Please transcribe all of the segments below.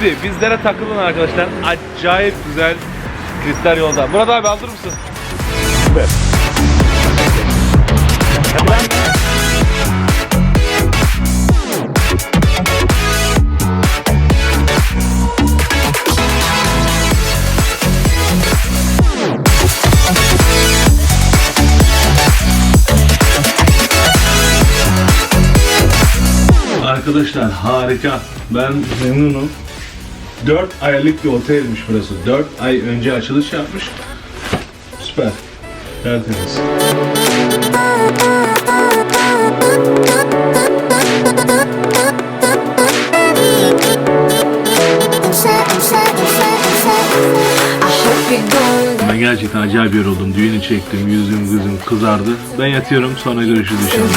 Sizlere takılın arkadaşlar. Acayip güzel kristal yolda. Murat abi hazır mısın? Süper. Arkadaşlar harika. Ben memnunum. 4 aylık bir otelmiş burası. 4 ay önce açılış yapmış. Süper. Tertemiz. Ben gerçekten acayip bir yer oldum. Düğünü çektim, yüzüm kızım kızardı. Ben yatıyorum sonra görüşürüz inşallah.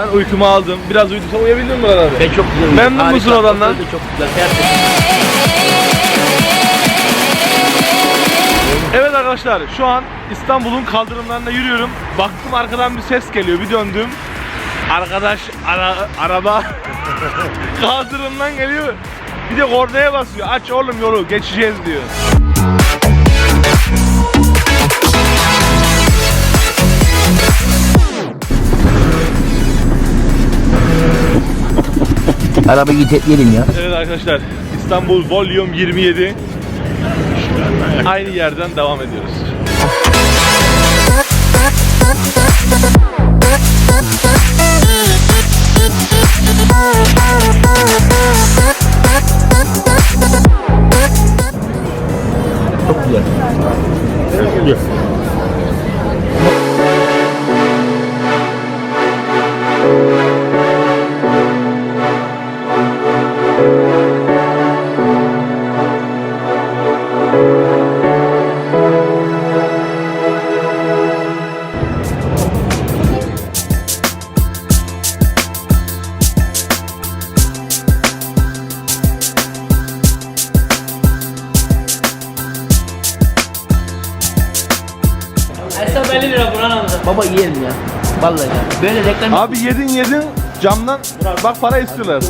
Ben uykumu aldım. Biraz uyudum. Sen uyuyabildin mi Murat abi? Ben çok güzel. Memnun Harika. musun odandan? De çok güzel. Tertemiz. Evet arkadaşlar şu an İstanbul'un kaldırımlarında yürüyorum. Baktım arkadan bir ses geliyor. Bir döndüm. Arkadaş ara, araba kaldırımdan geliyor. Bir de kornaya basıyor. Aç oğlum yolu geçeceğiz diyor. Arabayı gidelim ya. Evet arkadaşlar İstanbul Volume 27 Aynı yerden devam ediyoruz. Çok güzel. Hesap 50 lira Burhan amca. Baba yiyelim ya. Vallahi ya. Böyle reklam Abi yedin yedin camdan bak para istiyorlar.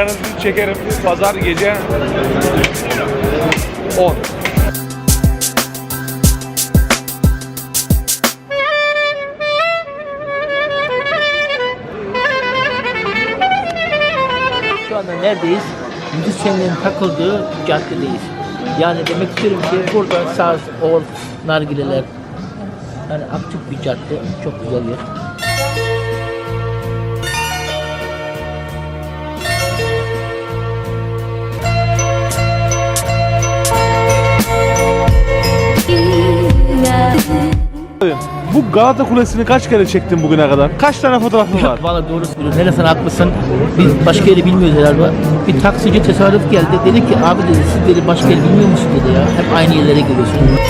Kanınızı çekerim. Pazar gece 10. Şu anda neredeyiz? Müzisyenlerin takıldığı caddedeyiz. Yani demek istiyorum ki burada saz, ol, nargileler. Yani aktif bir cadde. Çok güzel yer. Bu Galata Kulesi'ni kaç kere çektin bugüne kadar? Kaç tane fotoğrafın var? Valla doğru söylüyorsun. Hele sen haklısın. Biz başka yeri bilmiyoruz herhalde. Bir taksici tesadüf geldi. Dedi ki abi dedi siz dedi başka yeri bilmiyor musun dedi ya. Hep aynı yerlere geliyorsunuz.